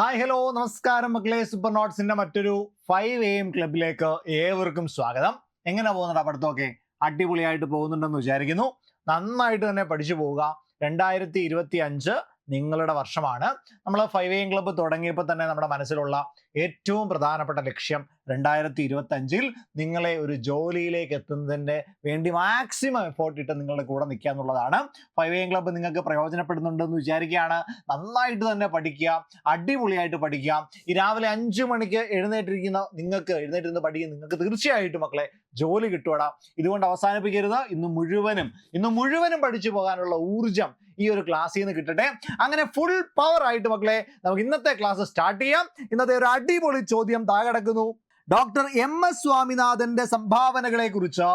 Hi hello നമസ്കാരം മക്കളെ. Super നോട്ട്സിന്റെ മറ്റൊരു ഫൈവ് എ എം ക്ലബിലേക്ക് ഏവർക്കും സ്വാഗതം. എങ്ങനെ പോകുന്നുണ്ട് പഠിത്തമൊക്കെ അടിപൊളിയായിട്ട് പോകുന്നുണ്ടെന്ന് വിചാരിക്കുന്നു. നന്നായിട്ട് തന്നെ പഠിച്ചു പോവുക. രണ്ടായിരത്തി ഇരുപത്തി അഞ്ച് നിങ്ങളുടെ വർഷമാണ്. നമ്മൾ ഫൈവ് എ ക്ലബ്ബ് തുടങ്ങിയപ്പോൾ തന്നെ നമ്മുടെ മനസ്സിലുള്ള ഏറ്റവും പ്രധാനപ്പെട്ട ലക്ഷ്യം രണ്ടായിരത്തി ഇരുപത്തി അഞ്ചിൽ നിങ്ങളെ ഒരു ജോലിയിലേക്ക് എത്തുന്നതിന്റെ വേണ്ടി മാക്സിമം എഫോർട്ട് ഇട്ട് നിങ്ങളുടെ കൂടെ നിൽക്കുക എന്നുള്ളതാണ്. ഫൈവ് എം ക്ലബ്ബ് നിങ്ങൾക്ക് പ്രയോജനപ്പെടുന്നുണ്ടെന്ന് വിചാരിക്കുകയാണ്. നന്നായിട്ട് തന്നെ പഠിക്കുക അടിപൊളിയായിട്ട് പഠിക്കുക. ഈ രാവിലെ അഞ്ചു മണിക്ക് എഴുന്നേറ്റിരിക്കുന്ന നിങ്ങൾക്ക് എഴുന്നേറ്റിരുന്ന് പഠിക്കുന്ന നിങ്ങൾക്ക് തീർച്ചയായിട്ടും മക്കളെ ജോലി കിട്ടുവടാ. ഇതുകൊണ്ട് അവസാനിപ്പിക്കരുത്. ഇന്ന് മുഴുവനും ഇന്ന് മുഴുവനും പഠിച്ചു പോകാനുള്ള ഊർജം ഈ ഒരു ക്ലാസ്സിൽ നിന്ന് കിട്ടട്ടെ. അങ്ങനെ ഫുൾ പവർ ആയിട്ട് മക്കളെ നമുക്ക് ഇന്നത്തെ ക്ലാസ് സ്റ്റാർട്ട് ചെയ്യാം. ഇന്നത്തെ ഒരു അടിപൊളി ചോദ്യം താഴെ കിടക്കുന്നു. ഡോക്ടർ എം എസ് സ്വാമിനാഥന്റെ സംഭാവനകളെ കുറിച്ച്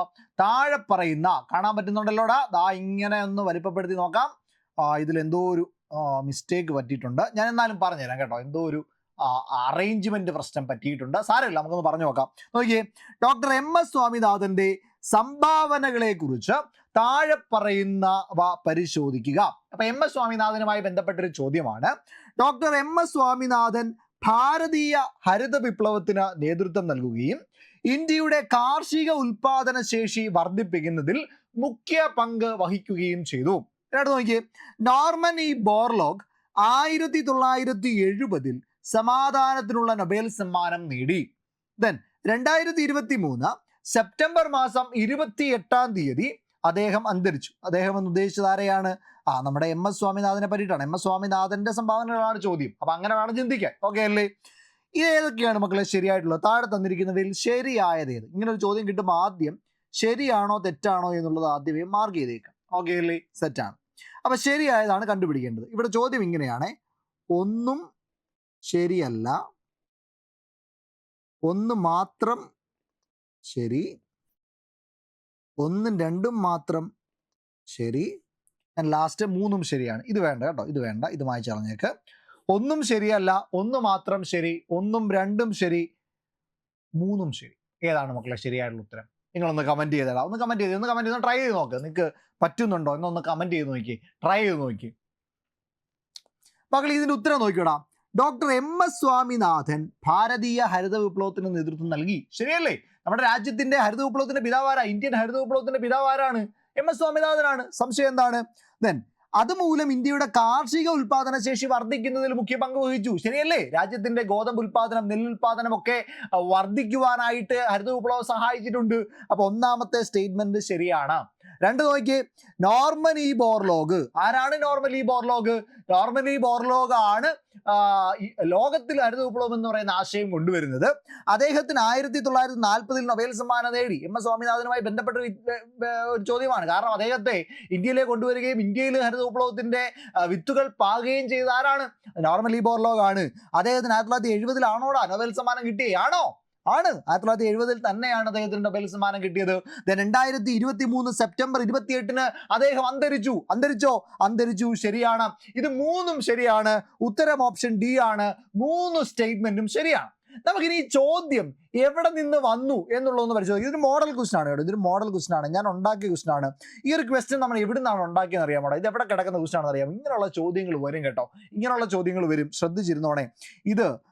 താഴെ പറയുന്ന കാണാൻ പറ്റുന്നുണ്ടല്ലോടാ? ദാ ഇങ്ങനെ ഒന്ന് വലിപ്പപ്പെടുത്തി നോക്കാം. ഇതിൽ എന്തോ ഒരു മിസ്റ്റേക്ക് പറ്റിയിട്ടുണ്ട്. ഞാൻ എന്നാലും പറഞ്ഞുതരാം കേട്ടോ. എന്തോ ഒരു അറേഞ്ച്മെന്റ് പ്രശ്നം പറ്റിയിട്ടുണ്ട്. സാരമില്ല നമുക്കൊന്ന് പറഞ്ഞു നോക്കാം. നോക്കിയേ ഡോക്ടർ എം എസ് സ്വാമിനാഥന്റെ സംഭാവനകളെ കുറിച്ച് താഴെ പറയുന്നവ പരിശോധിക്കുക. അപ്പൊ എം എസ് സ്വാമിനാഥനുമായി ബന്ധപ്പെട്ട ഒരു ചോദ്യമാണ്. ഡോക്ടർ എം എസ് സ്വാമിനാഥൻ ഭാരതീയ ഹരിത വിപ്ലവത്തിന് നേതൃത്വം നൽകുകയും ഇന്ത്യയുടെ കാർഷിക ഉൽപാദന ശേഷി വർദ്ധിപ്പിക്കുന്നതിൽ മുഖ്യ പങ്ക് വഹിക്കുകയും ചെയ്തു. നോക്കിയേ നോർമൻ ഇ ബോർലോഗ് ആയിരത്തി തൊള്ളായിരത്തി എഴുപതിൽ സമാധാനത്തിനുള്ള നൊബേൽ സമ്മാനം നേടി. ദെൻ രണ്ടായിരത്തി ഇരുപത്തി മൂന്ന് സെപ്റ്റംബർ മാസം ഇരുപത്തി എട്ടാം തീയതി അദ്ദേഹം അന്തരിച്ചു. അദ്ദേഹം എന്ന് ഉദ്ദേശിച്ചത് ആരെയാണ്? ആ നമ്മുടെ എം എസ് സ്വാമിനാഥനെ പറ്റിയിട്ടാണ്. എം എസ് സ്വാമിനാഥന്റെ സംഭാവനകളാണ് ചോദ്യം. അപ്പൊ അങ്ങനെ വേണം ചിന്തിക്കാൻ. ഓക്കെ അല്ലേ? ഇത് ഏതൊക്കെയാണ് മക്കളെ ശരിയായിട്ടുള്ളത്? താഴെ തന്നിരിക്കുന്നതിൽ ശരിയായത് ഏത്? ഇങ്ങനെ ഒരു ചോദ്യം കിട്ടുമ്പോൾ ആദ്യം ശരിയാണോ തെറ്റാണോ എന്നുള്ളത് ആദ്യമേ മാർക്ക് ചെയ്തേക്കാം. ഓക്കെ അല്ലേ? സെറ്റാണ് അപ്പൊ ശരിയായതാണ് കണ്ടുപിടിക്കേണ്ടത്. ഇവിടെ ചോദ്യം ഇങ്ങനെയാണ്. ഒന്നും ശരിയല്ല. ഒന്ന് മാത്രം ശരി. ഒന്നും രണ്ടും മാത്രം ശരി. ലാസ്റ്റ് മൂന്നും ശരിയാണ്. ഇത് വേണ്ട കേട്ടോ. ഇത് വേണ്ട. ഇത് മായിച്ചറിഞ്ഞേക്ക് ഒന്നും ശരിയല്ല. ഒന്ന് മാത്രം ശരി. ഒന്നും രണ്ടും ശരി. മൂന്നും ശരി. ഏതാണ് മക്കളെ ശരിയായിട്ടുള്ള ഉത്തരം? നിങ്ങളൊന്ന് കമന്റ് ചെയ്തേടാ. ഒന്ന് കമന്റ് ചെയ്ത്. ഒന്ന് കമന്റ് ചെയ്ത്. ട്രൈ ചെയ്ത് നോക്ക്. നിങ്ങൾക്ക് പറ്റുന്നുണ്ടോ? എന്നൊന്ന് കമന്റ് ചെയ്ത് നോക്കി. ട്രൈ ചെയ്ത് നോക്കി. മക്കൾ ഇതിന്റെ ഉത്തരം നോക്കിയോടാ. ഡോക്ടർ എം എസ് സ്വാമിനാഥൻ ഭാരതീയ ഹരിത വിപ്ലവത്തിന് നേതൃത്വം നൽകി. ശരിയല്ലേ? നമ്മുടെ രാജ്യത്തിന്റെ ഹരിത വിപ്ലവത്തിന്റെ പിതാവാരാ ഇന്ത്യൻ ഹരിത വിപ്ലവത്തിന്റെ പിതാവാരാണ് എം എസ് സ്വാമിനാഥനാണ്. സംശയം എന്താണ്? ദെൻ അതുമൂലം ഇന്ത്യയുടെ കാർഷിക ഉൽപാദന ശേഷി വർദ്ധിക്കുന്നതിൽ മുഖ്യ പങ്ക് വഹിച്ചു. ശരിയല്ലേ? രാജ്യത്തിന്റെ ഗോതമ്പ് ഉൽപാദനം നെല്ലുൽപാദനം ഒക്കെ വർദ്ധിക്കുവാനായിട്ട് ഹരിത വിപ്ലവം സഹായിച്ചിട്ടുണ്ട്. അപ്പൊ ഒന്നാമത്തെ സ്റ്റേറ്റ്മെന്റ് ശരിയാണ്. രണ്ട് നോക്കി നോർമൻ ഇ ബോർലോഗ് ആരാണ് Norman E Borlaug Norman E Borlaug ആണ് ലോകത്തിൽ ഹരിത വിപ്ലവം എന്ന് പറയുന്ന ആശയം കൊണ്ടുവരുന്നത്. അദ്ദേഹത്തിന് ആയിരത്തി തൊള്ളായിരത്തി നാൽപ്പതിൽ നൊബേൽ സമ്മാനം നേടി. എം. എസ്. സ്വാമിനാഥനുമായി ബന്ധപ്പെട്ട ഒരു ചോദ്യമാണ്. കാരണം അദ്ദേഹത്തെ ഇന്ത്യയിലേക്ക് കൊണ്ടുവരികയും ഇന്ത്യയിൽ ഹരിത വിപ്ലവത്തിന്റെ വിത്തുകൾ പാകുകയും ചെയ്ത ആരാണ്? നോർമൽ ഇ ബോർലോഗ് ആണ്. അദ്ദേഹത്തിന് ആയിരത്തി തൊള്ളായിരത്തി എഴുപതിലാണോടാ നൊബേൽ സമ്മാനം കിട്ടിയേ? ആണോ? ആണ്. ആയിരത്തി തൊള്ളായിരത്തി എഴുപതിൽ തന്നെയാണ് അദ്ദേഹത്തിന് നൊബേൽ സമ്മാനം കിട്ടിയത്. രണ്ടായിരത്തി ഇരുപത്തി മൂന്ന് സെപ്റ്റംബർ ഇരുപത്തിയെട്ടിന് അദ്ദേഹം അന്തരിച്ചു. അന്തരിച്ചോ? അന്തരിച്ചു. ശരിയാണ്. ഇത് മൂന്നും ശരിയാണ്. ഉത്തരം ഓപ്ഷൻ ഡി ആണ്. മൂന്ന് സ്റ്റേറ്റ്മെന്റും ശരിയാണ്. നമുക്കിനി ഈ ചോദ്യം എവിടെ നിന്ന് വന്നു എന്നുള്ളതൊന്ന് പരിശോധിക്കും. ഇതൊരു മോഡൽ ക്വസ്റ്റൻ ആണ് കേട്ടോ. ഇതൊരു മോഡൽ ക്വസ്റ്റൻ ആണ്. ഞാൻ ഉണ്ടാക്കിയ ക്വസ്റ്റൻ ആണ്. ഈ ഒരു ക്വസ്റ്റൻ നമ്മൾ എവിടെ നിന്നാണ് ഉണ്ടാക്കിയെന്ന് അറിയാമോ ഇത് എവിടെ കിടക്കുന്ന ക്വസ്റ്റൻ ആണെന്ന് അറിയാം ഇങ്ങനെയുള്ള ചോദ്യങ്ങൾ വരും കേട്ടോ. ഇങ്ങനെയുള്ള ചോദ്യങ്ങൾ വരും. ശ്രദ്ധിച്ചിരുന്നോണേ. ഇത്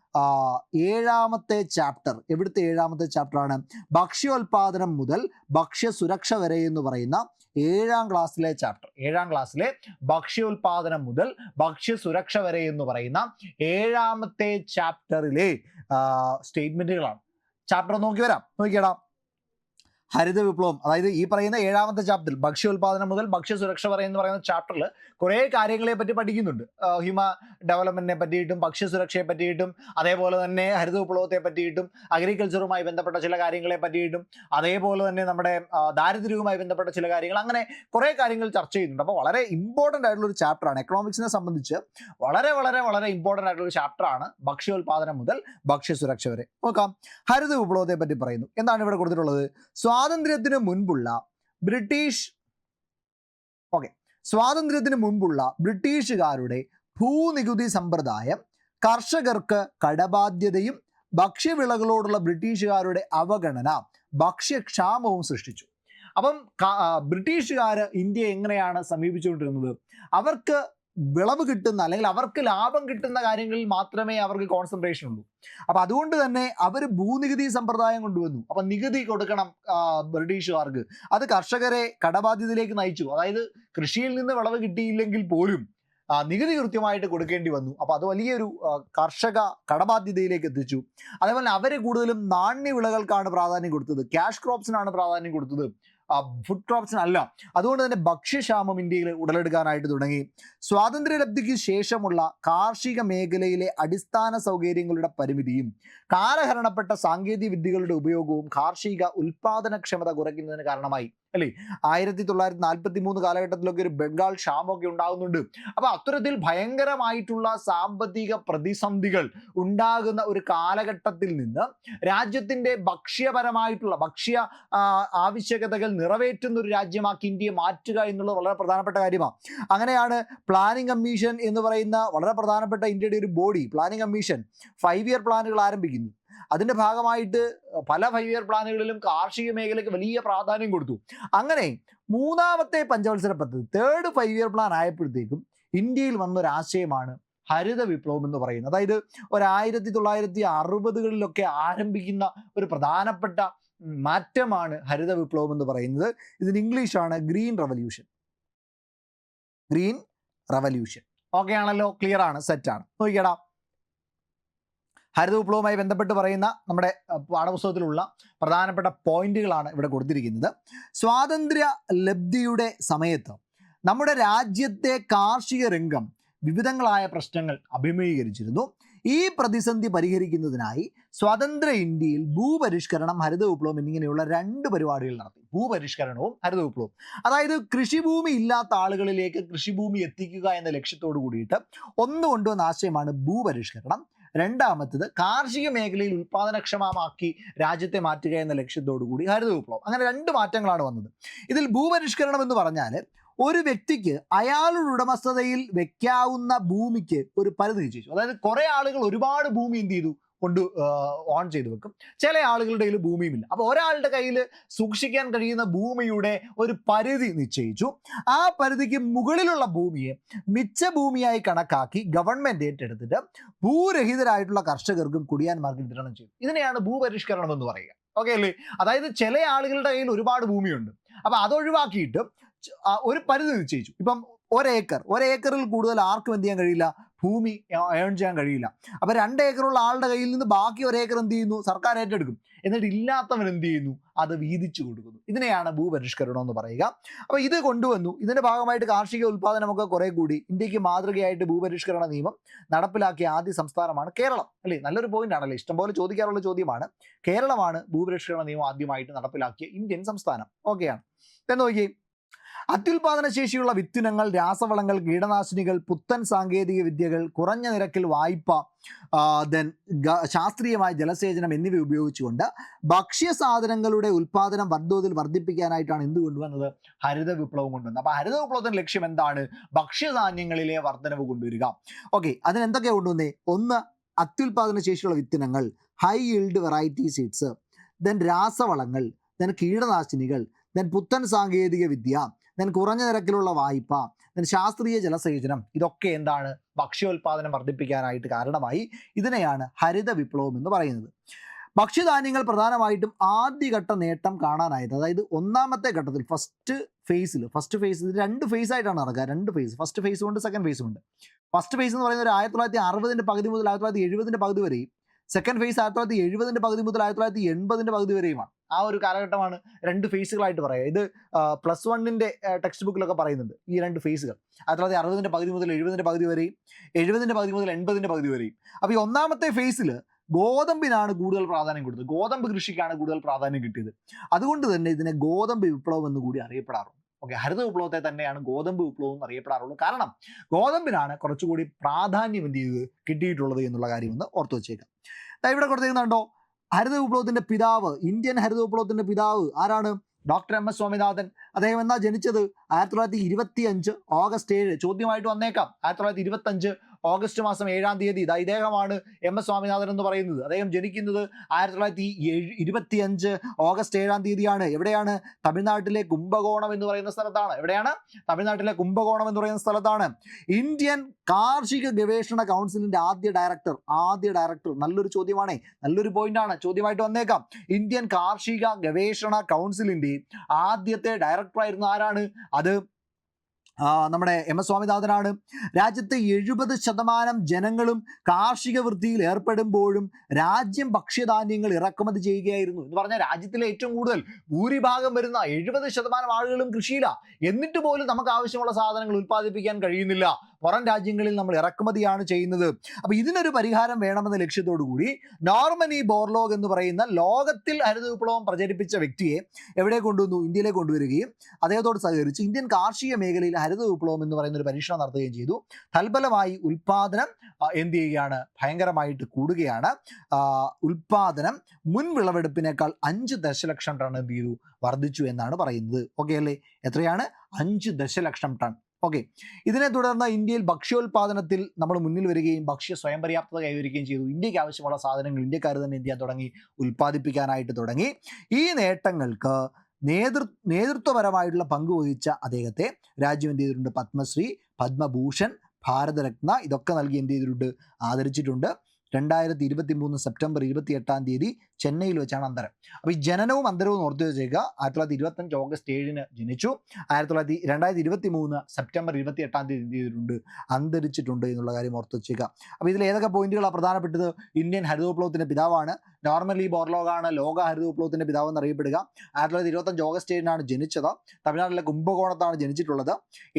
ഏഴാമത്തെ ചാപ്റ്റർ എവിടുത്തെ ഏഴാമത്തെ ചാപ്റ്ററാണ് ഭക്ഷ്യോൽപാദനം മുതൽ ഭക്ഷ്യസുരക്ഷ വരെ എന്ന് പറയുന്ന ഏഴാം ക്ലാസ്സിലെ ചാപ്റ്റർ ഏഴാം ക്ലാസ്സിലെ ഭക്ഷ്യോൽപാദനം മുതൽ ഭക്ഷ്യസുരക്ഷ വരെ എന്ന് പറയുന്ന ഏഴാമത്തെ ചാപ്റ്ററിലെ സ്റ്റേറ്റ്മെന്റുകളാണ് ചാപ്റ്റർ നോക്കി വരാം നോക്കിയടാ. ഹരിത വിപ്ലവം അതായത് ഈ പറയുന്ന ഏഴാമത്തെ ചാപ്റ്ററിൽ ഭക്ഷ്യോൽപാദനം മുതൽ ഭക്ഷ്യ സുരക്ഷ വരെ എന്ന് പറയുന്ന ചാപ്റ്ററിൽ കുറേ കാര്യങ്ങളെ പറ്റി പഠിക്കുന്നുണ്ട്. ഹ്യൂമ ഡെവലപ്മെന്റിനെ പറ്റിയിട്ടും ഭക്ഷ്യ സുരക്ഷയെ പറ്റിയിട്ടും അതേപോലെ തന്നെ ഹരിത വിപ്ലവത്തെ പറ്റിയിട്ടും അഗ്രികൾച്ചറുമായി ബന്ധപ്പെട്ട ചില കാര്യങ്ങളെ പറ്റിയിട്ടും അതേപോലെ തന്നെ നമ്മുടെ ദാരിദ്ര്യവുമായി ബന്ധപ്പെട്ട ചില കാര്യങ്ങൾ അങ്ങനെ കുറേ കാര്യങ്ങൾ ചർച്ച ചെയ്യുന്നുണ്ട്. അപ്പോൾ വളരെ ഇമ്പോർട്ടന്റ് ആയിട്ടുള്ള ഒരു ചാപ്റ്ററാണ് എക്കണോമിക്സിനെ സംബന്ധിച്ച് വളരെ വളരെ വളരെ ഇമ്പോർട്ടന്റ് ആയിട്ടുള്ള ഒരു ചാപ്റ്ററാണ് ഭക്ഷ്യോൽപാദനം മുതൽ ഭക്ഷ്യ സുരക്ഷ വരെ. നോക്കാം. ഹരിത വിപ്ലവത്തെ പറ്റി പറയുന്നു. എന്താണ് ഇവിടെ കൊടുത്തിട്ടുള്ളത്? സ്വാതന്ത്ര്യത്തിന് മുൻപുള്ള ബ്രിട്ടീഷ് ഓക്കെ സ്വാതന്ത്ര്യത്തിന് മുൻപുള്ള ബ്രിട്ടീഷുകാരുടെ ഭൂനികുതി സമ്പ്രദായം കർഷകർക്ക് കടബാധ്യതയും ഭക്ഷ്യവിളകളോടുള്ള ബ്രിട്ടീഷുകാരുടെ അവഗണന ഭക്ഷ്യക്ഷാമവും സൃഷ്ടിച്ചു. അപ്പം ബ്രിട്ടീഷുകാർ ഇന്ത്യയെ എങ്ങനെയാണ് സമീപിച്ചുകൊണ്ടിരുന്നത്? അവർക്ക് വിളവ് കിട്ടുന്ന അല്ലെങ്കിൽ അവർക്ക് ലാഭം കിട്ടുന്ന കാര്യങ്ങളിൽ മാത്രമേ അവർക്ക് കോൺസെൻട്രേഷൻ ഉള്ളൂ. അപ്പൊ അതുകൊണ്ട് തന്നെ അവർ ഭൂനികുതി സമ്പ്രദായം കൊണ്ടുവന്നു. അപ്പൊ നികുതി കൊടുക്കണം ബ്രിട്ടീഷുകാർക്ക്. അത് കർഷകരെ കടബാധ്യതയിലേക്ക് നയിച്ചു. അതായത് കൃഷിയിൽ നിന്ന് വിളവ് കിട്ടിയില്ലെങ്കിൽ പോലും നികുതി കൃത്യമായിട്ട് കൊടുക്കേണ്ടി വന്നു. അപ്പൊ അത് വലിയൊരു കർഷക കടബാധ്യതയിലേക്ക് എത്തിച്ചു. അതേപോലെ അവർ കൂടുതലും നാണ്യ വിളകൾക്കാണ് പ്രാധാന്യം കൊടുത്തത്. ക്യാഷ് ക്രോപ്സിനാണ് പ്രാധാന്യം കൊടുത്തത്. ഫുഡ് ക്രോപ്സിനല്ല അതുകൊണ്ട് തന്നെ ഭക്ഷ്യക്ഷാമം ഇന്ത്യയിൽ ഉടലെടുക്കാനായിട്ട് തുടങ്ങി. സ്വാതന്ത്ര്യലബ്ധിക്ക് ശേഷമുള്ള കാർഷിക മേഖലയിലെ അടിസ്ഥാന സൗകര്യങ്ങളുടെ പരിമിതിയും കാലഹരണപ്പെട്ട സാങ്കേതിക വിദ്യകളുടെ ഉപയോഗവും കാർഷിക ഉൽപാദനക്ഷമത കുറയ്ക്കുന്നതിന് കാരണമായി. അല്ലേ? ആയിരത്തി തൊള്ളായിരത്തി നാൽപ്പത്തി മൂന്ന് കാലഘട്ടത്തിലൊക്കെ ഒരു ബംഗാൾ ക്ഷാമമൊക്കെ ഉണ്ടാകുന്നുണ്ട്. അപ്പൊ അത്തരത്തിൽ ഭയങ്കരമായിട്ടുള്ള സാമ്പത്തിക പ്രതിസന്ധികൾ ഉണ്ടാകുന്ന ഒരു കാലഘട്ടത്തിൽ നിന്ന് രാജ്യത്തിന്റെ ഭക്ഷ്യപരമായിട്ടുള്ള ഭക്ഷ്യ ആവശ്യകതകൾ നിറവേറ്റുന്ന ഒരു രാജ്യമാക്കി ഇന്ത്യയെ മാറ്റുക എന്നുള്ളത് വളരെ പ്രധാനപ്പെട്ട കാര്യമാണ്. അങ്ങനെയാണ് പ്ലാനിംഗ് കമ്മീഷൻ എന്ന് പറയുന്ന വളരെ പ്രധാനപ്പെട്ട ഇന്ത്യയുടെ ഒരു body planning commission five year പ്ലാനുകൾ ആരംഭിക്കുന്നു അതിന്റെ ഭാഗമായിട്ട് പല ഫൈവ് ഇയർ പ്ലാനുകളിലും കാർഷിക മേഖലയ്ക്ക് വലിയ പ്രാധാന്യം കൊടുത്തു. അങ്ങനെ മൂന്നാമത്തെ പഞ്ചവത്സര പദ്ധതി തേർഡ് ഫൈവ് ഇയർ പ്ലാൻ ആയപ്പോഴത്തേക്കും ഇന്ത്യയിൽ വന്നൊരാശയമാണ് ഹരിത വിപ്ലവം എന്ന് പറയുന്നത്. അതായത് ഒരു ആയിരത്തി തൊള്ളായിരത്തി അറുപതുകളിലൊക്കെ ആരംഭിക്കുന്ന ഒരു പ്രധാനപ്പെട്ട മാറ്റമാണ് ഹരിത വിപ്ലവം എന്ന് പറയുന്നത്. ഇതിന് ഇംഗ്ലീഷാണ് green revolution. Green revolution. Okay ആണല്ലോ ക്ലിയർ ആണ്? സെറ്റ് ആണ് നോക്കിയടാ. ഹരിത വിപ്ലവവുമായി ബന്ധപ്പെട്ട് പറയുന്ന നമ്മുടെ പാഠപുസ്തകത്തിലുള്ള പ്രധാനപ്പെട്ട പോയിന്റുകളാണ് ഇവിടെ കൊടുത്തിരിക്കുന്നത്. സ്വാതന്ത്ര്യ ലബ്ധിയുടെ സമയത്ത് നമ്മുടെ രാജ്യത്തെ കാർഷിക രംഗം വിവിധങ്ങളായ പ്രശ്നങ്ങൾ അഭിമുഖീകരിച്ചിരുന്നു. ഈ പ്രതിസന്ധി പരിഹരിക്കുന്നതിനായി സ്വതന്ത്ര ഇന്ത്യയിൽ ഭൂപരിഷ്കരണം ഹരിത വിപ്ലവം എന്നിങ്ങനെയുള്ള രണ്ട് പരിപാടികൾ നടത്തി. ഭൂപരിഷ്കരണവും ഹരിത വിപ്ലവവും അതായത് കൃഷിഭൂമി ഇല്ലാത്ത ആളുകളിലേക്ക് കൃഷിഭൂമി എത്തിക്കുക എന്ന ലക്ഷ്യത്തോടു കൂടിയിട്ട് ഒന്ന് കൊണ്ടുവന്ന ആശയമാണ് ഭൂപരിഷ്കരണം. രണ്ടാമത്തത് കാർഷിക മേഖലയിൽ ഉൽപാദനക്ഷമമാക്കി രാജ്യത്തെ മാറ്റുക എന്ന ലക്ഷ്യത്തോടു കൂടി ഹരിത വിപ്ലവം. അങ്ങനെ രണ്ട് മാറ്റങ്ങളാണ് വന്നത്. ഇതിൽ ഭൂപരിഷ്കരണം എന്ന് പറഞ്ഞാൽ ഒരു വ്യക്തിക്ക് അയാളുടെ ഉടമസ്ഥതയിൽ വെക്കാവുന്ന ഭൂമിക്ക് ഒരു പരിധി നിശ്ചയിച്ചു. അതായത് കുറേ ആളുകൾ ഒരുപാട് ഭൂമി എന്ത് ചെയ്തു? കൊണ്ട് ഓൺ ചെയ്തു വെക്കും. ചില ആളുകളുടെ കയ്യിൽ ഭൂമിയുമില്ല. അപ്പോൾ ഒരാളുടെ കയ്യിൽ സൂക്ഷിക്കാൻ കഴിയുന്ന ഭൂമിയുടെ ഒരു പരിധി നിശ്ചയിച്ചു. ആ പരിധിക്ക് മുകളിലുള്ള ഭൂമിയെ മിച്ച ഭൂമിയായി കണക്കാക്കി ഗവൺമെന്റ് ഏറ്റെടുത്തിട്ട് ഭൂരഹിതരായിട്ടുള്ള കർഷകർക്കും കുടിയാന്മാർക്കും വിതരണം ചെയ്തു. ഇതിനെയാണ് ഭൂപരിഷ്കരണം എന്ന് പറയുക. ഓക്കെ അല്ലേ? അതായത് ചില ആളുകളുടെ കയ്യിൽ ഒരുപാട് ഭൂമിയുണ്ട്. അപ്പൊ അതൊഴിവാക്കിയിട്ട് ഒരു പരിധി നിശ്ചയിച്ചു. ഇപ്പം ഒരേക്കർ. ഒരേക്കറിൽ കൂടുതൽ ആർക്കും എന്ത് ചെയ്യാൻ കഴിയില്ല? ഭൂമി ഏൺ ചെയ്യാൻ കഴിയില്ല. അപ്പൊ രണ്ട് ഏക്കറുള്ള ആളുടെ കയ്യിൽ നിന്ന് ബാക്കി ഒരേക്കർ എന്ത് ചെയ്യുന്നു? സർക്കാർ ഏറ്റെടുക്കും. എന്നിട്ട് ഇല്ലാത്തവൻ എന്ത് ചെയ്യുന്നു? അത് വീതിച്ചു കൊടുക്കുന്നു. ഇതിനെയാണ് ഭൂപരിഷ്കരണം എന്ന് പറയുക. അപ്പൊ ഇത് കൊണ്ടുവന്നു. ഇതിന്റെ ഭാഗമായിട്ട് കാർഷിക ഉൽപാദനമൊക്കെ കുറെ കൂടി. ഇന്ത്യയ്ക്ക് മാതൃകയായിട്ട് ഭൂപരിഷ്കരണ നിയമം നടപ്പിലാക്കിയ ആദ്യ സംസ്ഥാനമാണ് കേരളം. അല്ലേ? നല്ലൊരു പോയിന്റ് ആണല്ലേ? ഇഷ്ടംപോലെ ചോദിക്കാറുള്ള ചോദ്യമാണ്. കേരളമാണ് ഭൂപരിഷ്കരണ നിയമം ആദ്യമായിട്ട് നടപ്പിലാക്കിയ ഇന്ത്യൻ സംസ്ഥാനം. ഓക്കെയാണ് നോക്കിയേ. നോക്കി അത്യുൽപാദന ശേഷിയുള്ള വിത്തിനങ്ങൾ രാസവളങ്ങൾ കീടനാശിനികൾ പുത്തൻ സാങ്കേതിക വിദ്യകൾ കുറഞ്ഞ നിരക്കിൽ വായ്പ ദെൻ ശാസ്ത്രീയമായ ജലസേചനം എന്നിവ ഉപയോഗിച്ചുകൊണ്ട് ഭക്ഷ്യ സാധനങ്ങളുടെ ഉൽപാദനം വൻതോതിൽ വർദ്ധിപ്പിക്കാനായിട്ടാണ് എന്ത് കൊണ്ടുവന്നത്? ഹരിത വിപ്ലവം കൊണ്ടുവന്നത്. അപ്പൊ ഹരിത വിപ്ലവത്തിന്റെ ലക്ഷ്യം എന്താണ്? ഭക്ഷ്യധാന്യങ്ങളിലെ വർധനവ് കൊണ്ടുവരിക. ഓക്കെ അതിന് എന്തൊക്കെയാ കൊണ്ടുവന്നേ? ഒന്ന് അത്യുൽപാദന ശേഷിയുള്ള വിത്തിനങ്ങൾ high yield variety seeds then രാസവളങ്ങൾ ദെൻ കീടനാശിനികൾ ദെൻ പുത്തൻ സാങ്കേതിക വിദ്യ ദെൻ കുറഞ്ഞ നിരക്കിലുള്ള വായ്പ ദെൻ ശാസ്ത്രീയ ജലസേചനം ഇതൊക്കെ എന്താണ്? ഭക്ഷ്യോൽപാദനം വർദ്ധിപ്പിക്കാനായിട്ട് കാരണമായി ഇതിനെയാണ് ഹരിത വിപ്ലവം എന്ന് പറയുന്നത്. ഭക്ഷ്യധാന്യങ്ങൾ പ്രധാനമായിട്ടും ആദ്യഘട്ട നേട്ടം കാണാനായത് അതായത് ഒന്നാമത്തെ ഘട്ടത്തിൽ ഫസ്റ്റ് ഫേസിൽ ഫസ്റ്റ് ഫേസ് ഇത് രണ്ട് ഫേസ് ആയിട്ടാണ് നടക്കുക രണ്ട് ഫേസ് ഫസ്റ്റ് ഫേസും ഉണ്ട് സെക്കൻഡ് ഫേസും ഉണ്ട്. ഫസ്റ്റ് ഫേസ് എന്ന് പറയുന്നത് ഒരു ആയിരത്തി തൊള്ളായിരത്തി അറുപതിന്റെ പകുതി മുതൽ ആയിരത്തി തൊള്ളായിരത്തി എഴുപതിന്റെ പകുതി വരെയും സെക്കൻഡ് ഫേസ് ആയിരത്തി തൊള്ളായിരത്തി എഴുപതിന്റെ പകുതി മുതൽ ആയിരത്തി തൊള്ളായിരത്തി എൺപതിന്റെ പകുതി വരെയുമാണ്. ആ ഒരു കാലഘട്ടമാണ് രണ്ട് ഫേസുകളായിട്ട് പറയുക. ഇത് പ്ലസ് വണ്ണിന്റെ ടെക്സ്റ്റ് ബുക്കിലൊക്കെ പറയുന്നുണ്ട് ഈ രണ്ട് ഫേസുകൾ ആയിരത്തി തൊള്ളായിരത്തി അറുപതിന്റെ പകുതി മുതൽ എഴുപതിന്റെ പകുതി വരെയും എഴുപതിന്റെ പകുതി മുതൽ എൺപതിന്റെ പകുതി വരെയും. അപ്പോൾ ഈ ഒന്നാമത്തെ ഫേസിൽ ഗോതമ്പിനാണ് കൂടുതൽ പ്രാധാന്യം കൊടുത്തത്. ഗോതമ്പ് കൃഷിക്കാണ് കൂടുതൽ പ്രാധാന്യം കിട്ടിയത്. അതുകൊണ്ട് തന്നെ ഇതിനെ ഗോതമ്പ് വിപ്ലവം എന്ന് കൂടി അറിയപ്പെടാറുണ്ട്. ഓക്കെ ഹരിത വിപ്ലവത്തെ തന്നെയാണ് ഗോതമ്പ് വിപ്ലവം എന്ന് അറിയപ്പെടാറുള്ളൂ. കാരണം ഗോതമ്പിനാണ് കുറച്ചുകൂടി പ്രാധാന്യം എന്ത് ചെയ്തത്? കിട്ടിയിട്ടുള്ളത് എന്നുള്ള കാര്യം ഒന്ന് ഓർത്തു വെച്ചേക്കാം. ഇവിടെ കൊടുത്തിരുന്നുണ്ടോ ഹരിത വിപ്ലവത്തിന്റെ പിതാവ് ഇന്ത്യൻ ഹരിത വിപ്ലവത്തിന്റെ പിതാവ് ആരാണ്? Doctor M S Swaminathan. അദ്ദേഹം എന്നാ ജനിച്ചത്? ആയിരത്തി തൊള്ളായിരത്തി ഇരുപത്തി അഞ്ച് ഓഗസ്റ്റ് ഏഴ്. ചോദ്യമായിട്ട് വന്നേക്കാം. ആയിരത്തി തൊള്ളായിരത്തി ഇരുപത്തി അഞ്ച് ഓഗസ്റ്റ് മാസം ഏഴാം തീയതി. ഇതാ ഇദ്ദേഹമാണ് എം എസ് സ്വാമിനാഥൻ എന്ന് പറയുന്നത്. അദ്ദേഹം ജനിക്കുന്നത് ആയിരത്തി തൊള്ളായിരത്തി ഓഗസ്റ്റ് ഏഴാം തീയതിയാണ്. എവിടെയാണ്? തമിഴ്നാട്ടിലെ കുംഭകോണം എന്ന് പറയുന്ന സ്ഥലത്താണ്. എവിടെയാണ്? തമിഴ്നാട്ടിലെ കുംഭകോണം എന്ന് പറയുന്ന സ്ഥലത്താണ്. ഇന്ത്യൻ കാർഷിക ഗവേഷണ കൗൺസിലിന്റെ ആദ്യ ഡയറക്ടർ ആദ്യ ഡയറക്ടർ. നല്ലൊരു ചോദ്യമാണ്. നല്ലൊരു പോയിന്റാണ്. ചോദ്യമായിട്ട് വന്നേക്കാം. ഇന്ത്യൻ കാർഷിക ഗവേഷണ കൗൺസിലിന്റെ ആദ്യത്തെ ഡയറക്ടർ ആയിരുന്നു ആരാണ്? അത് നമ്മുടെ എം എസ് സ്വാമിനാഥനാണ്. രാജ്യത്തെ എഴുപത് ശതമാനം ജനങ്ങളും കാർഷിക വൃത്തിയിൽ ഏർപ്പെടുമ്പോഴും രാജ്യം ഭക്ഷ്യധാന്യങ്ങൾ ഇറക്കുമതി ചെയ്യുകയായിരുന്നു. എന്ന് പറഞ്ഞാൽ രാജ്യത്തിലെ ഏറ്റവും കൂടുതൽ ഭൂരിഭാഗം വരുന്ന എഴുപത് ശതമാനം ആളുകളും കൃഷിയിലാണ് എന്നിട്ട് പോലും നമുക്ക് ആവശ്യമുള്ള സാധനങ്ങൾ ഉൽപ്പാദിപ്പിക്കാൻ കഴിയുന്നില്ല. പുറം രാജ്യങ്ങളിൽ നമ്മൾ ഇറക്കുമതിയാണ് ചെയ്യുന്നത്. അപ്പൊ ഇതിനൊരു പരിഹാരം വേണമെന്ന ലക്ഷ്യത്തോടു കൂടി നോർമനി ബോർലോഗ് എന്ന് പറയുന്ന ലോകത്തിൽ ഹരിത വിപ്ലവം പ്രചരിപ്പിച്ച വ്യക്തിയെ എവിടെ കൊണ്ടുവന്നു? ഇന്ത്യയിലേക്ക് കൊണ്ടുവരികയും അദ്ദേഹത്തോട് സഹകരിച്ച് ഇന്ത്യൻ കാർഷിക മേഖലയിൽ ഹരിത വിപ്ലവം എന്ന് പറയുന്ന ഒരു പരീക്ഷണം നടത്തുകയും ചെയ്തു. തൽഫലമായി ഉൽപാദനം എന്ത് ചെയ്യുകയാണ്? ഭയങ്കരമായിട്ട് കൂടുകയാണ്. ഉൽപാദനം മുൻ വിളവെടുപ്പിനേക്കാൾ അഞ്ച് ദശലക്ഷം ടൺ എന്ത് ചെയ്തു? വർദ്ധിച്ചു എന്നാണ് പറയുന്നത്. ഓക്കെ അല്ലേ? എത്രയാണ്? അഞ്ച് ദശലക്ഷം ടൺ. ഓക്കെ ഇതിനെ തുടർന്ന് ഇന്ത്യയിൽ ഭക്ഷ്യോൽപാദനത്തിൽ നമ്മൾ മുന്നിൽ വരികയും ഭക്ഷ്യ സ്വയം പര്യാപ്തത കൈവരിക്കുകയും ചെയ്തു. ഇന്ത്യയ്ക്ക് ആവശ്യമുള്ള സാധനങ്ങൾ ഇന്ത്യക്കാർ തന്നെ ഇന്ത്യ തുടങ്ങി? ഉൽപ്പാദിപ്പിക്കാനായിട്ട് തുടങ്ങി. ഈ നേട്ടങ്ങൾക്ക് നേതൃ നേതൃത്വപരമായിട്ടുള്ള പങ്ക് വഹിച്ച അദ്ദേഹത്തെ രാജ്യം എന്ത് ചെയ്തിട്ടുണ്ട്? പത്മശ്രീ പത്മഭൂഷൺ ഭാരതരത്ന ഇതൊക്കെ നൽകി എന്ത് ചെയ്തിട്ടുണ്ട്? ആദരിച്ചിട്ടുണ്ട്. രണ്ടായിരത്തി ഇരുപത്തി മൂന്ന് സെപ്റ്റംബർ ഇരുപത്തി എട്ടാം തീയതി ചെന്നൈയിൽ വെച്ചാണ് അന്തരം. അപ്പോൾ ഈ ജനനവും അന്തരവും ഓർത്തു വെച്ചേക്കുക ആയിരത്തി തൊള്ളായിരത്തി ഇരുപത്തഞ്ച് ഓഗസ്റ്റ് ഏഴിന് ജനിച്ചു ആയിരത്തി തൊള്ളായിരത്തി രണ്ടായിരത്തി ഇരുപത്തി മൂന്ന് സെപ്റ്റംബർ ഇരുപത്തി എട്ടാം തീയതി ചെയ്തിട്ടുണ്ട്? അന്തരിച്ചിട്ടുണ്ട് എന്നുള്ള കാര്യം ഓർത്ത് വെച്ചേക്കുക അപ്പോൾ ഇതിൽ ഏതൊക്കെ പോയിന്റുകളാണ് പ്രധാനപ്പെട്ടത്? ഇന്ത്യൻ ഹരിതവിപ്ലവത്തിന്റെ പിതാവാണ്. നോർമലി ബോർലോഗാണ് ലോക ഹരിതവിപ്ലവത്തിന്റെ പിതാവ് എന്നറിയപ്പെടുക ആയിരത്തി തൊള്ളായിരത്തി ഇരുപത്തഞ്ച് ഓഗസ്റ്റ് ഏഴിനാണ് ജനിച്ചത്. തമിഴ്നാട്ടിലെ കുംഭകോണത്താണ് ജനിച്ചിട്ടുള്ളത്.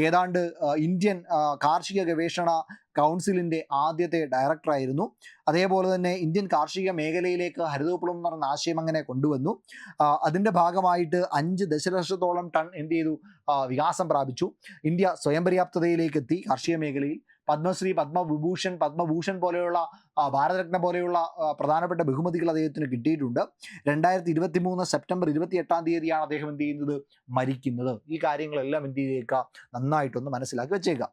ഏതാണ്ട് ഇന്ത്യൻ കാർഷിക ഗവേഷണ കൗൺസിലിന്റെ ആദ്യത്തെ ഡയറക്ടറായിരുന്നു അതേപോലെ തന്നെ ഇന്ത്യൻ കാർഷിക മേഖലയിലേക്ക് ഹരിതവിപ്ലവം എന്ന് പറയുന്ന ആശയം അങ്ങനെ കൊണ്ടുവന്നു. അതിന്റെ ഭാഗമായിട്ട് അഞ്ച് ദശലക്ഷത്തോളം ടൺ എന്ത് ചെയ്തു? വികാസം പ്രാപിച്ചു. ഇന്ത്യ സ്വയം പര്യാപ്തതയിലേക്ക് എത്തി. കാർഷിക മേഖലയിൽ പത്മശ്രീ പത്മവിഭൂഷൺ പത്മഭൂഷൺ പോലെയുള്ള ഭാരതരത്ന പോലെയുള്ള പ്രധാനപ്പെട്ട ബഹുമതികൾ അദ്ദേഹത്തിന് കിട്ടിയിട്ടുണ്ട്. രണ്ടായിരത്തി ഇരുപത്തി മൂന്ന് സെപ്റ്റംബർ ഇരുപത്തി എട്ടാം തീയതിയാണ് അദ്ദേഹം എന്ത് ചെയ്യുന്നത്? മരിക്കുന്നത്. ഈ കാര്യങ്ങളെല്ലാം എന്ത് ചെയ്തേക്കുക നന്നായിട്ടൊന്ന് മനസ്സിലാക്കി വെച്ചേക്കുക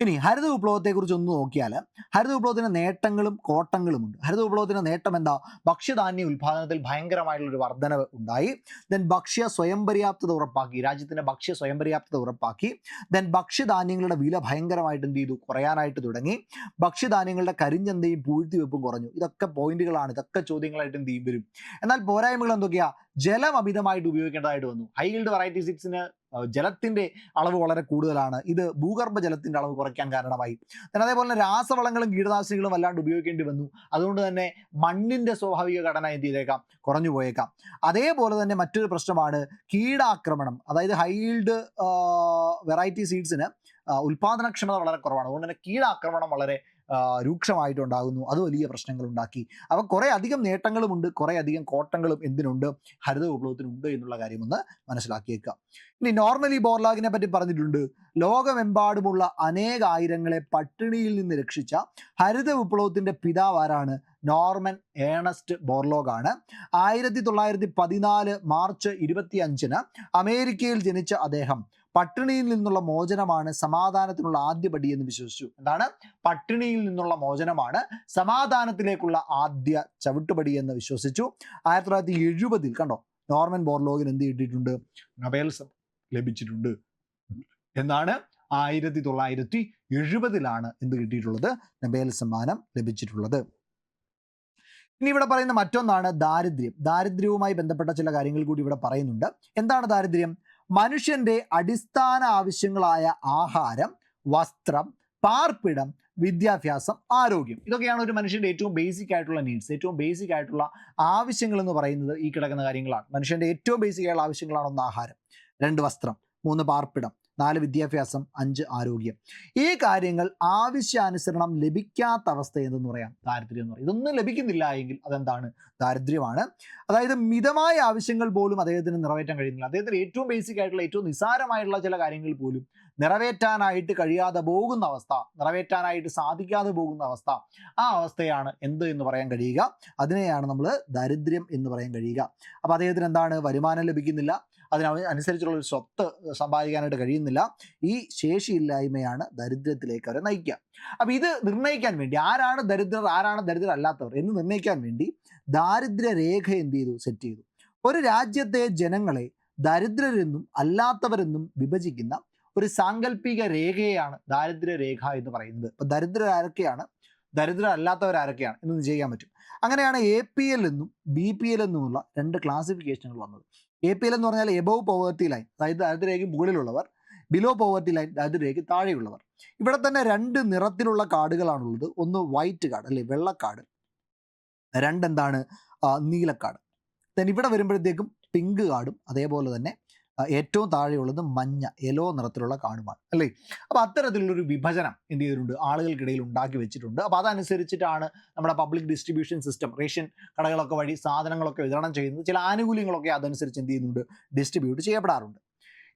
ഇനി ഹരിത വിപ്ലവത്തെക്കുറിച്ച് ഒന്ന് നോക്കിയാൽ ഹരിത വിപ്ലവത്തിന്റെ നേട്ടങ്ങളും കോട്ടങ്ങളുമുണ്ട്. ഹരിത വിപ്ലവത്തിന്റെ നേട്ടം എന്താ? ഭക്ഷ്യധാന്യ ഉത്പാദനത്തിൽ ഭയങ്കരമായിട്ടുള്ള ഒരു വർധനവ് ഉണ്ടായി. ദെൻ ഭക്ഷ്യ സ്വയം പര്യാപ്തത ഉറപ്പാക്കി. രാജ്യത്തിന്റെ ഭക്ഷ്യ സ്വയം പര്യാപ്തത ഉറപ്പാക്കി. ദെൻ ഭക്ഷ്യധാന്യങ്ങളുടെ വില ഭയങ്കരമായിട്ട് എന്ത് ചെയ്തു? കുറയാനായിട്ട് തുടങ്ങി. ഭക്ഷ്യധാന്യങ്ങളുടെ കരിഞ്ചന്തയും പൂഴ്ത്തിവെപ്പും കുറഞ്ഞു. ഇതൊക്കെ പോയിന്റുകളാണ്. ഇതൊക്കെ ചോദ്യങ്ങളായിട്ട് എന്ത് ചെയ്യും വരും? എന്നാൽ പോരായ്മകൾ എന്തൊക്കെയാ? ജലം അമിതമായിട്ട് ഉപയോഗിക്കേണ്ടതായിട്ട് വന്നു. ഹൈ ഗിൽഡ് വെറൈറ്റി സിക്സിന് ജലത്തിന്റെ അളവ് വളരെ കൂടുതലാണ്. ഇത് ഭൂഗർഭ ജലത്തിന്റെ അളവ് കുറയ്ക്കാൻ കാരണമായി. പിന്നെ അതേപോലെ തന്നെ രാസവളങ്ങളും കീടനാശിനികളും വല്ലാണ്ട് ഉപയോഗിക്കേണ്ടി വന്നു. അതുകൊണ്ട് തന്നെ മണ്ണിന്റെ സ്വാഭാവിക ഘടന എന്ത് ചെയ്തേക്കാം? കുറഞ്ഞു പോയേക്കാം. അതേപോലെ തന്നെ മറ്റൊരു പ്രശ്നമാണ് കീടാക്രമണം. അതായത് ഹൈൽഡ് വെറൈറ്റി സീഡ്സിന് ഉൽപാദനക്ഷമത വളരെ കുറവാണ്. അതുകൊണ്ട് തന്നെ കീടാക്രമണം വളരെ രൂക്ഷമായിട്ടുണ്ടാകുന്നു. അത് വലിയ പ്രശ്നങ്ങൾ ഉണ്ടാക്കി അപ്പം കുറേ അധികം നേട്ടങ്ങളുമുണ്ട് കുറേ അധികം കോട്ടങ്ങളും എന്തിനുണ്ട് ഹരിത വിപ്ലവത്തിനുണ്ട് എന്നുള്ള കാര്യം ഒന്ന് മനസ്സിലാക്കിയേക്കുക ഇനി നോർമലി ബോർലാഗിനെ പറ്റി പറഞ്ഞിട്ടുണ്ട്. ലോകമെമ്പാടുമുള്ള അനേകായിരങ്ങളെ പട്ടിണിയിൽ നിന്ന് രക്ഷിച്ച ഹരിത വിപ്ലവത്തിന്റെ പിതാവ് ആരാണ്? നോർമൻ ഏണസ്റ്റ് ബോർലോഗാണ് ആയിരത്തി തൊള്ളായിരത്തി പതിനാല് മാർച്ച് ഇരുപത്തി അഞ്ചിന് അമേരിക്കയിൽ ജനിച്ച അദ്ദേഹം. പട്ടിണിയിൽ നിന്നുള്ള മോചനമാണ് സമാധാനത്തിനുള്ള ആദ്യപടി എന്ന് വിശ്വസിച്ചു. എന്താണ്? പട്ടിണിയിൽ നിന്നുള്ള മോചനമാണ് സമാധാനത്തിലേക്കുള്ള ആദ്യ ചവിട്ടുപടി എന്ന് വിശ്വസിച്ചു. ആയിരത്തി തൊള്ളായിരത്തി എഴുപതിൽ കണ്ടോ? നോർമൻ ബോർലോഗിന് എന്ത് കിട്ടിയിട്ടുണ്ട്? നൊബേൽ ലഭിച്ചിട്ടുണ്ട്. എന്നാണ് ആയിരത്തി തൊള്ളായിരത്തി എഴുപതിലാണ് എന്ത് കിട്ടിയിട്ടുള്ളത്? നൊബേൽ സമ്മാനം ലഭിച്ചിട്ടുള്ളത്. ഇനി ഇവിടെ പറയുന്ന മറ്റൊന്നാണ് ദാരിദ്ര്യം. ദാരിദ്ര്യവുമായി ബന്ധപ്പെട്ട ചില കാര്യങ്ങൾ കൂടി ഇവിടെ പറയുന്നുണ്ട്. എന്താണ് ദാരിദ്ര്യം? മനുഷ്യന്റെ അടിസ്ഥാന ആവശ്യങ്ങളായ ആഹാരം വസ്ത്രം പാർപ്പിടം വിദ്യാഭ്യാസം ആരോഗ്യം. ഇതൊക്കെയാണ് ഒരു മനുഷ്യന്റെ ഏറ്റവും ബേസിക് ആയിട്ടുള്ള നീഡ്സ് ഏറ്റവും ബേസിക് ആയിട്ടുള്ള ആവശ്യങ്ങൾ എന്ന് പറയുന്നത് ഈ കിടക്കുന്ന കാര്യങ്ങളാണ്. മനുഷ്യന്റെ ഏറ്റവും ബേസിക് ആയിട്ടുള്ള ആവശ്യങ്ങളാണ് ഒന്ന് ആഹാരം രണ്ട് വസ്ത്രം മൂന്ന് പാർപ്പിടം നാല് വിദ്യാഭ്യാസം അഞ്ച് ആരോഗ്യം. ഈ കാര്യങ്ങൾ ആവശ്യാനുസരണം ലഭിക്കാത്ത അവസ്ഥ എന്തെന്ന് പറയാം? ദാരിദ്ര്യം എന്ന് പറയും. ഇതൊന്നും ലഭിക്കുന്നില്ല എങ്കിൽ അതെന്താണ്? ദാരിദ്ര്യമാണ്. അതായത് മിതമായ ആവശ്യങ്ങൾ പോലും അദ്ദേഹത്തിന് നിറവേറ്റാൻ കഴിയുന്നില്ല. അദ്ദേഹത്തിന് ഏറ്റവും ബേസിക് ആയിട്ടുള്ള ഏറ്റവും നിസാരമായിട്ടുള്ള ചില കാര്യങ്ങൾ പോലും നിറവേറ്റാനായിട്ട് കഴിയാതെ പോകുന്ന അവസ്ഥ നിറവേറ്റാനായിട്ട് സാധിക്കാതെ പോകുന്ന അവസ്ഥ ആ അവസ്ഥയാണ് എന്ത് എന്ന് പറയാൻ കഴിയുക. അതിനെയാണ് നമ്മൾ ദാരിദ്ര്യം എന്ന് പറയാൻ കഴിയുക. അപ്പോൾ അദ്ദേഹത്തിന് എന്താണ്? വരുമാനം ലഭിക്കുന്നില്ല. അതിന് അനുസരിച്ചുള്ള ഒരു സ്വത്ത് സമ്പാദിക്കാനായിട്ട് കഴിയുന്നില്ല. ഈ ശേഷിയില്ലായ്മയാണ് ദരിദ്രത്തിലേക്ക് അവരെ നയിക്കുക. അപ്പൊ ഇത് നിർണയിക്കാൻ വേണ്ടി ആരാണ് ദരിദ്രർ ആരാണ് ദരിദ്രർ അല്ലാത്തവർ എന്ന് നിർണയിക്കാൻ വേണ്ടി ദാരിദ്ര്യ രേഖ എന്ത് ചെയ്തു? സെറ്റ് ചെയ്തു. ഒരു രാജ്യത്തെ ജനങ്ങളെ ദരിദ്രരെന്നും അല്ലാത്തവരെന്നും വിഭജിക്കുന്ന ഒരു സാങ്കല്പിക രേഖയാണ് ദാരിദ്ര്യ രേഖ എന്ന് പറയുന്നത്. ഇപ്പം അല്ലാത്തവർ ആരൊക്കെയാണ്? എന്ന് ചെയ്യാൻ പറ്റും. അങ്ങനെയാണ് എ പി എൽ എന്നും ബി പി എൽ എന്നുമുള്ള രണ്ട് ക്ലാസിഫിക്കേഷനുകൾ വന്നത്. എ പി എൽ എന്ന് പറഞ്ഞാൽ എബവ് പോവേർട്ടി ലൈൻ അതായത് ദാരിദ്ര്യരേഖയ്ക്ക് മുകളിലുള്ളവർ ബിലോ പോവർട്ടി ലൈൻ ദാരിദ്ര്യരേഖയ്ക്ക് താഴെയുള്ളവർ. ഇവിടെ തന്നെ രണ്ട് നിറത്തിലുള്ള കാർഡുകളാണുള്ളത്. ഒന്ന് വൈറ്റ് കാർഡ് അല്ലെ വെള്ളക്കാർഡ് രണ്ടെന്താണ് നീലക്കാർഡ് ദെൻ ഇവിടെ വരുമ്പോഴത്തേക്കും പിങ്ക് കാർഡും അതേപോലെ തന്നെ ഏറ്റവും താഴെയുള്ളത് മഞ്ഞ യെലോ നിറത്തിലുള്ള കാണുമാണ് അല്ലേ? അപ്പോൾ അത്തരത്തിലുള്ളൊരു വിഭജനം എന്ത് ചെയ്തിട്ടുണ്ട്? ആളുകൾക്കിടയിൽ ഉണ്ടാക്കി വെച്ചിട്ടുണ്ട്. അപ്പോൾ അതനുസരിച്ചിട്ടാണ് നമ്മുടെ പബ്ലിക് ഡിസ്ട്രിബ്യൂഷൻ സിസ്റ്റം റേഷൻ കടകളൊക്കെ വഴി സാധനങ്ങളൊക്കെ വിതരണം ചെയ്യുന്നത്. ചില ആനുകൂല്യങ്ങളൊക്കെ അതനുസരിച്ച് എന്ത് ചെയ്യുന്നുണ്ട്? ഡിസ്ട്രിബ്യൂട്ട് ചെയ്യപ്പെടാറുണ്ട്.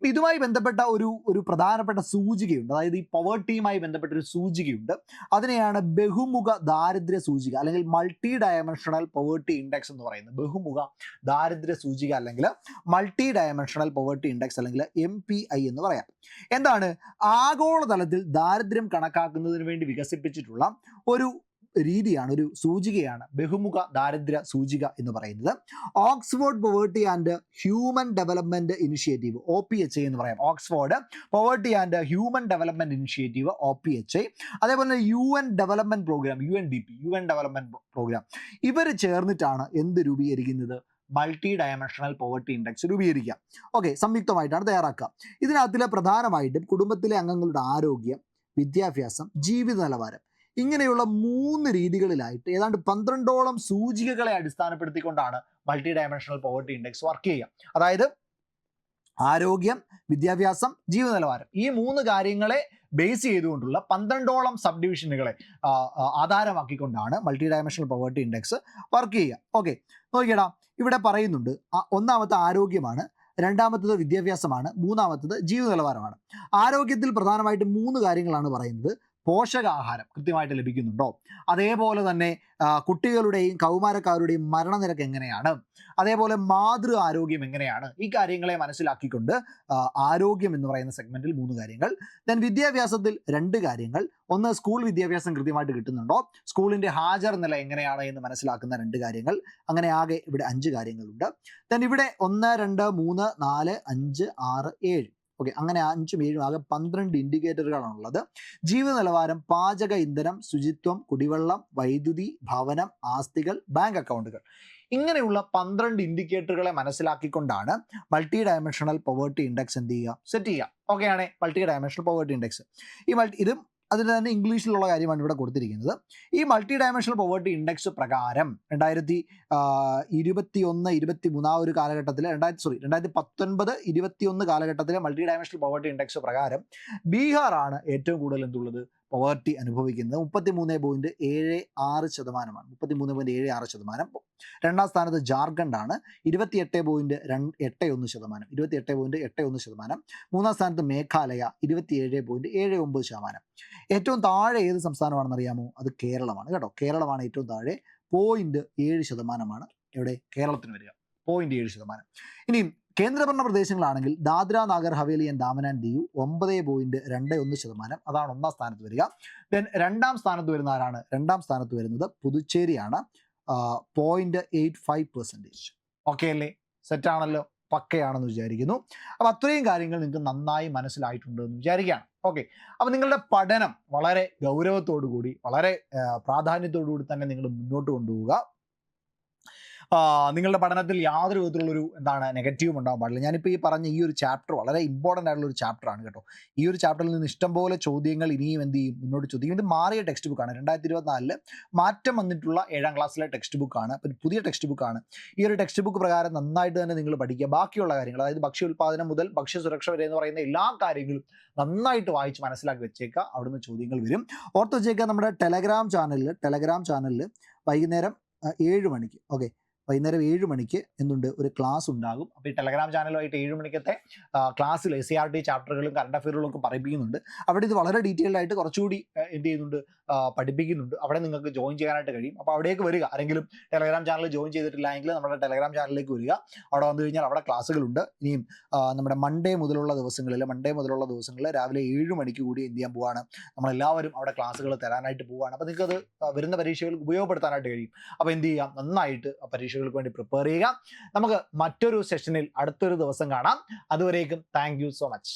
ഇതുമായി ബന്ധപ്പെട്ട ഒരു ഒരു പ്രധാനപ്പെട്ട സൂചികയുണ്ട്. അതായത് ഈ പവേർട്ടിയുമായി ബന്ധപ്പെട്ട ഒരു സൂചികയുണ്ട്. അതിനെയാണ് ബഹുമുഖ ദാരിദ്ര്യ സൂചിക അല്ലെങ്കിൽ മൾട്ടി ഡയമെൻഷണൽ പവേർട്ടി ഇൻഡെക്സ് എന്ന് പറയുന്നത്. ബഹുമുഖ ദാരിദ്ര്യ സൂചിക അല്ലെങ്കിൽ മൾട്ടി ഡയമെൻഷണൽ പവേർട്ടി ഇൻഡെക്സ് അല്ലെങ്കിൽ എം പി ഐ എന്ന് പറയാം. എന്താണ്? ആഗോളതലത്തിൽ ദാരിദ്ര്യം കണക്കാക്കുന്നതിന് വേണ്ടി വികസിപ്പിച്ചിട്ടുള്ള ഒരു രീതിയാണ് ഒരു സൂചികയാണ് ബഹുമുഖ ദാരിദ്ര്യ സൂചിക എന്ന് പറയുന്നത്. Oxford poverty and human development initiative O P H I എന്ന് പറയാം. Oxford poverty and human development initiative O P H I അതേപോലെ U N development programme U N D P U N development programme ഇവർ ചേർന്നിട്ടാണ് എന്ത് രൂപീകരിക്കുന്നത്? Multi dimensional poverty index രൂപീകരിക്കുക. Okay സംയുക്തമായിട്ടാണ് തയ്യാറാക്കുക. ഇതിനകത്തിലെ പ്രധാനമായിട്ടും കുടുംബത്തിലെ അംഗങ്ങളുടെ ആരോഗ്യം വിദ്യാഭ്യാസം ജീവിത നിലവാരം ഇങ്ങനെയുള്ള മൂന്ന് രീതികളിലായിട്ട് ഏതാണ്ട് പന്ത്രണ്ടോളം സൂചികകളെ അടിസ്ഥാനപ്പെടുത്തിക്കൊണ്ടാണ് multi dimensional poverty index work ചെയ്യുക. അതായത് ആരോഗ്യം വിദ്യാഭ്യാസം ജീവിത നിലവാരം ഈ മൂന്ന് കാര്യങ്ങളെ ബേസ് ചെയ്തുകൊണ്ടുള്ള പന്ത്രണ്ടോളം സബ് ഡിവിഷനുകളെ ആധാരമാക്കിക്കൊണ്ടാണ് multi dimensional poverty index work ചെയ്യുക. ഓക്കെ നോക്കിയടാ ഇവിടെ പറയുന്നുണ്ട് ഒന്നാമത്തെ ആരോഗ്യമാണ് രണ്ടാമത്തത് വിദ്യാഭ്യാസമാണ് മൂന്നാമത്തത് ജീവിത നിലവാരമാണ് ആരോഗ്യത്തിൽ പ്രധാനമായിട്ടും മൂന്ന് കാര്യങ്ങളാണ് പറയുന്നത്. പോഷകാഹാരം കൃത്യമായിട്ട് ലഭിക്കുന്നുണ്ടോ? അതേപോലെ തന്നെ കുട്ടികളുടെയും കൗമാരക്കാരുടെയും മരണനിരക്ക് എങ്ങനെയാണ്? അതേപോലെ മാതൃ ആരോഗ്യം എങ്ങനെയാണ്? ഈ കാര്യങ്ങളെ മനസ്സിലാക്കിക്കൊണ്ട് ആരോഗ്യം എന്ന് പറയുന്ന സെഗ്മെന്റിൽ മൂന്ന് കാര്യങ്ങൾ. ദെൻ വിദ്യാഭ്യാസത്തിൽ രണ്ട് കാര്യങ്ങൾ. ഒന്ന് സ്കൂൾ വിദ്യാഭ്യാസം കൃത്യമായിട്ട് കിട്ടുന്നുണ്ടോ? സ്കൂളിന്റെ ഹാജർ നില എങ്ങനെയാണ് എന്ന് മനസ്സിലാക്കുന്ന രണ്ട് കാര്യങ്ങൾ. അങ്ങനെ ആകെ ഇവിടെ അഞ്ച് കാര്യങ്ങളുണ്ട്. ദെൻ ഇവിടെ ഒന്ന് രണ്ട് മൂന്ന് നാല് അഞ്ച് ആറ് ഏഴ്. ഓക്കെ അങ്ങനെ അഞ്ചും ഏഴും ആകെ പന്ത്രണ്ട് ഇൻഡിക്കേറ്ററുകളാണുള്ളത് ജീവിത നിലവാരം പാചക ഇന്ധനം ശുചിത്വം കുടിവെള്ളം വൈദ്യുതി ഭവനം ആസ്തികൾ ബാങ്ക് അക്കൗണ്ടുകൾ ഇങ്ങനെയുള്ള പന്ത്രണ്ട് ഇൻഡിക്കേറ്ററുകളെ മനസ്സിലാക്കിക്കൊണ്ടാണ് മൾട്ടി ഡയമെൻഷണൽ പവേർട്ടി ഇൻഡെക്സ് എന്ത് ചെയ്യുക? സെറ്റ് ചെയ്യുക. ഓക്കെയാണ് മൾട്ടി ഡയമെൻഷണൽ പവേർട്ടി ഇൻഡെക്സ് ഈ മൾട്ടി ഇതും അതിൽ തന്നെ ഇംഗ്ലീഷിലുള്ള കാര്യമാണ് ഇവിടെ കൊടുത്തിരിക്കുന്നത്. ഈ മൾട്ടി ഡയമെൻഷണൽ പോവേർട്ടി ഇൻഡെക്സ് പ്രകാരം രണ്ടായിരത്തി ഇരുപത്തി ഒന്ന് ഇരുപത്തി മൂന്ന് ആ ഒരു കാലഘട്ടത്തിൽ രണ്ടായിരത്തി സോറി രണ്ടായിരത്തി പത്തൊൻപത് ഇരുപത്തി ഒന്ന് കാലഘട്ടത്തിലെ മൾട്ടി ഡയമെൻഷണൽ പോവേർട്ടി ഇൻഡെക്സ് പ്രകാരം ബീഹാറാണ് ഏറ്റവും കൂടുതൽ എന്തുള്ളത്? പവേർട്ടി അനുഭവിക്കുന്നത് മുപ്പത്തി മൂന്ന് പോയിന്റ് ഏഴ് ആറ് ശതമാനമാണ്. മുപ്പത്തി മൂന്ന് പോയിന്റ് ഏഴ് ആറ് ശതമാനം. രണ്ടാം സ്ഥാനത്ത് ജാർഖണ്ഡാണ് ഇരുപത്തി എട്ട് പോയിന്റ് രണ്ട് എട്ട് ഒന്ന് ശതമാനം. ഇരുപത്തി എട്ട് പോയിന്റ് എട്ട് ഒന്ന് ശതമാനം. മൂന്നാം സ്ഥാനത്ത് മേഘാലയ ഇരുപത്തി ഏഴ് പോയിന്റ് ഏഴ് ഒമ്പത് ശതമാനം. ഏറ്റവും താഴെ ഏത് സംസ്ഥാനമാണെന്ന് അറിയാമോ? അത് കേരളമാണ് കേട്ടോ. കേരളമാണ് ഏറ്റവും താഴെ. പോയിന്റ് ഏഴ് ശതമാനമാണ് ഇവിടെ കേരളത്തിന് വരിക. പോയിന്റ് ഏഴ് ശതമാനം. ഇനിയും കേന്ദ്രഭരണ പ്രദേശങ്ങളാണെങ്കിൽ ദാദ്ര നാഗർ ഹവേലി ആൻഡ് ദാമൻ ആൻഡ് ദിയു ഒമ്പത് പോയിന്റ് രണ്ട് ഒന്ന് ശതമാനം. അതാണ് ഒന്നാം സ്ഥാനത്ത് വരിക. ദെൻ രണ്ടാം സ്ഥാനത്ത് വരുന്ന ആരാണ് രണ്ടാം സ്ഥാനത്ത് വരുന്നത് പുതുച്ചേരിയാണ്. Point eight five percentage okay അല്ലേ? സെറ്റാണല്ലോ പക്കയാണെന്ന് വിചാരിക്കുന്നു. അപ്പം അത്രയും കാര്യങ്ങൾ നിങ്ങൾക്ക് നന്നായി മനസ്സിലായിട്ടുണ്ട് എന്ന് വിചാരിക്കുകയാണ്. ഓക്കെ അപ്പം നിങ്ങളുടെ പഠനം വളരെ ഗൗരവത്തോടു കൂടി വളരെ പ്രാധാന്യത്തോടു കൂടി തന്നെ നിങ്ങൾ മുന്നോട്ട് കൊണ്ടുപോവുക. നിങ്ങളുടെ പഠനത്തിൽ യാതൊരു വിധത്തിലുള്ളൊരു എന്താണ് നെഗറ്റീവും ഉണ്ടാകാൻ പാടില്ല. ഞാനിപ്പോൾ ഈ പറഞ്ഞ ഈ ഒരു ചാപ്റ്റർ വളരെ ഇമ്പോർട്ടന്റ് ആയിട്ടുള്ള ഒരു ചാപ്റ്റർ ആണ് കേട്ടോ. ഈ ഒരു ചാപ്റ്ററിൽ നിന്ന് ഇഷ്ടംപോലെ ചോദ്യങ്ങൾ ഇനിയും എന്ത് ചെയ്യും? മുന്നോട്ട് ചോദിക്കും. ഇത് മാറിയ ടെക്സ്റ്റ് ബുക്കാണ് രണ്ടായിരത്തി ഇരുപത്തിനാലിൽ മാറ്റം വന്നിട്ടുള്ള ഏഴാം ക്ലാസ്സിലെ ടെക്സ്റ്റ് ബുക്കാണ് പുതിയ ടെക്സ്റ്റ് ബുക്കാണ് ഈ ഒരു ടെക്സ്റ്റ് ബുക്ക് പ്രകാരം നന്നായിട്ട് തന്നെ നിങ്ങൾ പഠിക്കുക. ബാക്കിയുള്ള കാര്യങ്ങൾ അതായത് ഭക്ഷ്യ ഉൽപ്പാദനം മുതൽ ഭക്ഷ്യ സുരക്ഷ വരെ എന്ന് പറയുന്ന എല്ലാ കാര്യങ്ങളും നന്നായിട്ട് വായിച്ച് മനസ്സിലാക്കി വെച്ചേക്കുക. അവിടുന്ന് ചോദ്യങ്ങൾ വരും. ഓർത്ത് വെച്ചേക്കുക നമ്മുടെ ടെലഗ്രാം ചാനലിൽ ടെലഗ്രാം ചാനലിൽ വൈകുന്നേരം ഏഴ് മണിക്ക്. ഓക്കെ വൈകുന്നേരം ഏഴ് മണിക്ക് എന്തുണ്ട്? ഒരു ക്ലാസ് ഉണ്ടാകും. അപ്പോൾ ഈ ടെലഗ്രാം ചാനലുമായിട്ട് ഏഴ് മണിക്കത്തെ ക്ലാസ്സിൽ എസ് സി ആർ ടി ചാപ്റ്ററുകളും കറണ്ട് അഫയറുകളും ഒക്കെ പഠിപ്പിക്കുന്നുണ്ട് അവിടെ ഇത് വളരെ ഡീറ്റെയിൽഡ് ആയിട്ട് കുറച്ചുകൂടി എന്ത് ചെയ്യുന്നുണ്ട്? പഠിപ്പിക്കുന്നുണ്ട്. അവിടെ നിങ്ങൾക്ക് ജോയിൻ ചെയ്യാനായിട്ട് കഴിയും. അപ്പോൾ അവിടേക്ക് വരിക. ആരെങ്കിലും ടെലഗ്രാം ചാനൽ ജോയിൻ ചെയ്തിട്ടില്ല എങ്കിൽ നമ്മുടെ ടെലഗ്രാം ചാനലിലേക്ക് വരിക. അവിടെ വന്നു കഴിഞ്ഞാൽ അവിടെ ക്ലാസ്സുകളുണ്ട് ഇനിയും നമ്മുടെ മൺഡേ മുതലുള്ള ദിവസങ്ങളിൽ മൺഡേ മുതലുള്ള ദിവസങ്ങളിൽ രാവിലെ ഏഴ് മണിക്ക് കൂടി എന്ത് ചെയ്യാൻ പോവാണ്? നമ്മളെല്ലാവരും അവിടെ ക്ലാസ്സുകൾ തരാനായിട്ട് പോവുകയാണ് അപ്പോൾ നിങ്ങൾക്ക് അത് വരുന്ന പരീക്ഷകൾക്ക് ഉപയോഗപ്പെടുത്താനായിട്ട് കഴിയും. അപ്പോൾ എന്ത് ചെയ്യാം? നന്നായിട്ട് ആ പരീക്ഷകൾക്ക് വേണ്ടി പ്രിപ്പയർ ചെയ്യുക. നമുക്ക് മറ്റൊരു സെഷനിൽ അടുത്തൊരു ദിവസം കാണാം. അതുവരേക്കും താങ്ക് സോ മച്ച്